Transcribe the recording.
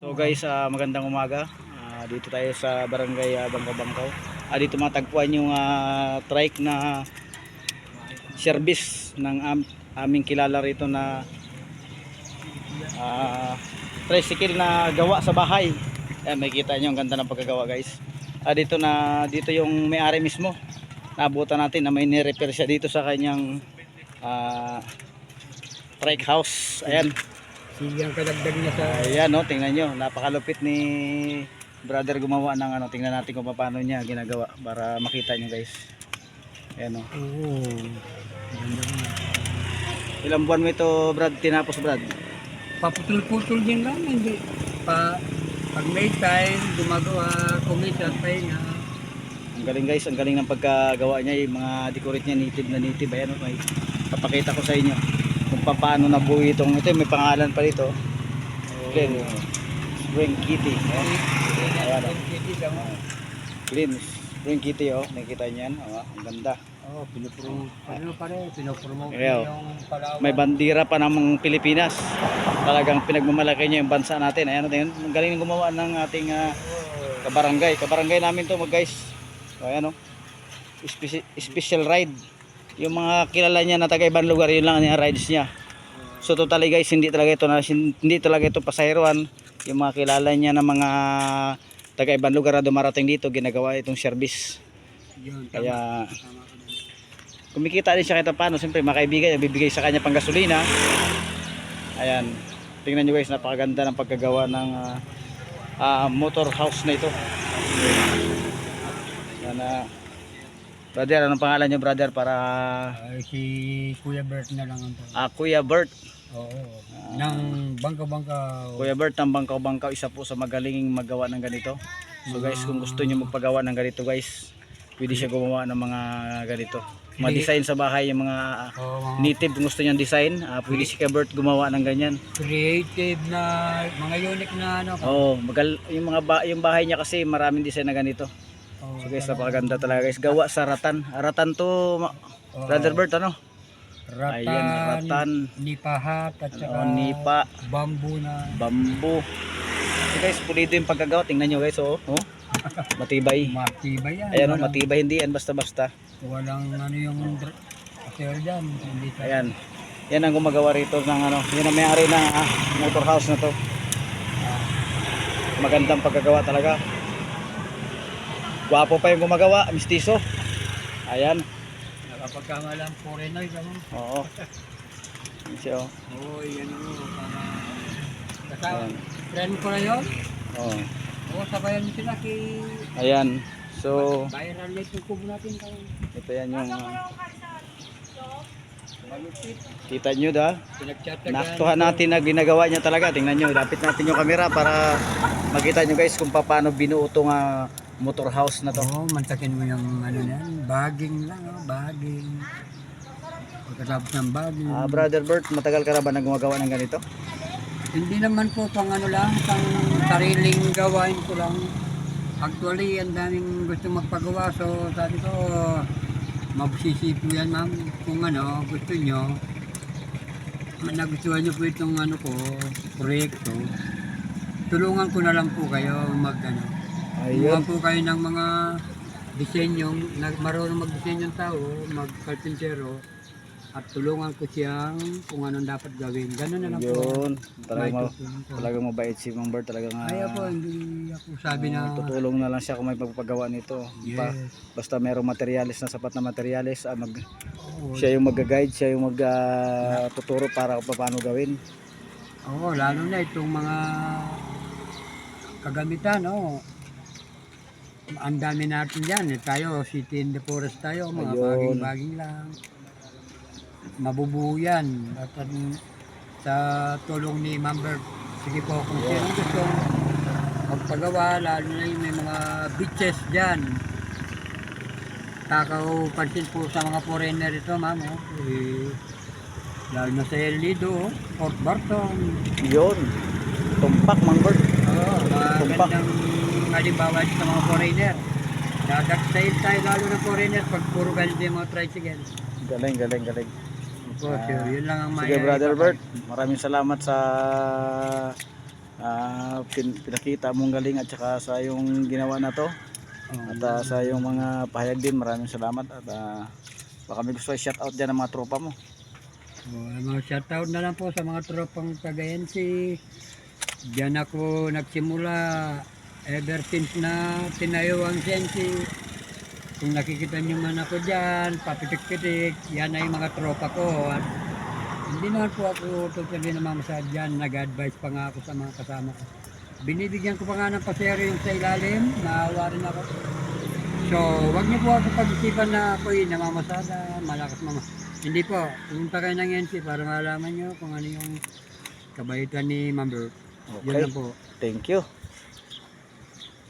So guys, ah, magandang umaga. Ah, dito tayo sa barangay uh, Bangkaw-Bangkaw. Ah, dito matagpuan yung ah, trike na service ng am- aming kilala rito na ah, tricycle na gawa sa bahay. Ayan, may kita nyo ang ganda ng pagkagawa guys. Ah, dito na dito yung may-ari mismo. Nabutan natin na may ni-repair siya dito sa kanyang ah, trike house. Ayan. Sige ang kadagdag niya sa... Ayan no, tingnan nyo, napakalupit ni brother gumawa ng ano, tingnan natin kung paano niya ginagawa para makita nyo guys. Ayan no. Oo. Ilang buwan mo ito Brad, tinapos Brad? Paputol-putol din lang, hindi. Pa, pag may time, gumagawa, kumisa, pahinga. Ang galing guys, ang galing ng pagkagawa niya, yung mga decorate niya native na native. Ayan no, may papakita ko sa inyo kung paano nabuo itong, ito may pangalan pa rito. Glen, Spring Kitty. Ayan. Oh. Glen, Spring Kitty oh, nakikita niyan. Oh, ang ganda. Oo, pinupro, ano pa rin, pinopromote yung Palawan. may bandira pa namang Pilipinas. Talagang pinagmamalaki niya yung bansa natin. Ayan, ayan ang galing ng gumawa ng ating ah, kabarangay. Kabarangay namin to mag guys. So, ayan o. Speci- special ride. Yung mga kilala niya na taga ibang lugar, yun lang ang rides niya. So totally guys, hindi talaga ito na hindi talaga ito pasaheroan. Yung mga kilala niya na mga taga ibang lugar na dumarating dito, ginagawa itong service. Kaya kumikita din siya kahit paano siyempre makaibigan bibigay sa kanya pang gasolina ayan tingnan nyo guys napakaganda ng pagkagawa ng ah, ah, motor house na ito yan ah, brother anong pangalan nyo brother para Ay, si Kuya Bert na lang ang to. ah, Kuya Bert Oo. Nang bangka-bangka. Kuya Bert ang bangkaw-bangkaw isa po sa magaling magawa ng ganito so guys kung gusto nyo magpagawa ng ganito guys pwede siya gumawa ng mga ganito ma-design sa bahay yung mga Oo, mga native kung gusto niyang design, ah, pwede si Bert gumawa ng ganyan. creative na, mga unique na ano. Oo, magal yung mga ba, yung bahay niya kasi maraming design na ganito. So guys, napakaganda talaga guys. Gawa sa ratan. Ah, Ratan to, oo. Brother Bert ano? Ratan, Ayan, ratan. nipahat, at saka Oo, nipa, bamboo na. bamboo. So guys, pulido yung pagkagawa. Tingnan nyo guys, oh. oh. Matibay. Matibay yan. Ayan oh, walang, matibay hindi yan basta-basta. walang ano yung kasero dyan. Hindi sa, Ayan. Yan ang gumagawa rito ng ano, yan ang may-ari ng ah, motor house na to. Magandang pagkagawa talaga. Gwapo pa yung gumagawa, mistiso. Ayan. Nakapagkamalang foreigner mo. Oo. Yan siya, oh. Oo, yan mo. Para... Kasama, friend ko na yun. Oo. Oo, sabayan mo sila kay... Ayan. So, Viral na itong kubo natin tayo. ito yan yung Malupit. kita nyo da. Naktuhan natin na ginagawa niya talaga. Tingnan nyo, lapit natin yung camera para makita nyo guys kung paano binuo itong ah, motor house na to. Oo, mantakin mo yung ano yan. Baging lang, oh, baging. Pagkatapos ng baging. Ah, Brother Bert, matagal ka na ba na gumagawa ng ganito? Hindi naman po pang ano lang, pang sariling gawain ko lang. Actually, ang daming gusto magpagawa. So, sabi ko, mabusisi po yan ma'am. Kung ano, gusto nyo, nagustuhan nyo po itong ano ko, proyekto. Tulungan ko na lang po kayo mag ano. Ayun. po kayo ng mga disenyong, marunong mag-design yung tao, mag-carpintero, at tulungan ko siyang kung anong dapat gawin. Ganun na lang po. Yun. Talagang, ma- talagang mabait si Mang Bert. Talagang ah, Kaya po, hindi ako sabi na, ah, tutulong na lang siya kung may pagpagawa nito. Pa- yes, basta merong materialis na sapat na materialis, ah, mag, oo, siya yung mag-guide, siya yung mag-tuturo para kung paano gawin. oo, lalo na itong mga kagamitan, oh. Ang dami natin yan. Eh, tayo, city in the forest tayo, mga Ayun. baging-baging lang. Mabubuo yan. At ang- sa tulong ni Member, sige po, kung sino gusto magpagawa, lalo na yung may mga beaches dyan. Takaw pansin po sa mga foreigner ito, ma'am. Oh. Eh, lalo na sa El Nido, oh, Fort Barton. Yun. Tumpak, Mang Bert. Oo, mga Tumpak. gandang halimbawa sa mga foreigner. Dadagsayin tayo lalo na foreigner pag puro ganito yung mga tricycle. Galing, galing, galing. Opo, sure. Yun lang ang Sige, maya- Brother Bert. Maraming salamat sa ah, pin- pinakita mong galing at saka sa yung ginawa na to. At ah, sa yung mga pahayag din, maraming salamat. At ah, baka may gusto i-shout out dyan ng mga tropa mo. oh, mga shoutout na lang po sa mga tropang taga-NC. Diyan ako nagsimula ever since na tinayo ang Sensi. Kung nakikita niyo man ako dyan, papitik-pitik, yan ay mga tropa ko. At hindi naman po ako totally naman sa dyan, nag-advise pa nga ako sa mga kasama ko. Binibigyan ko pa nga ng pasero yung sa ilalim, naawa rin ako. So, wag niyo po ako pag-isipan na ako'y namamasada, malakas mama. Hindi po, pumunta kayo ng NC para malaman niyo kung ano yung kabaitan ni Ma'am Bert. Yun Okay, lang po. thank you.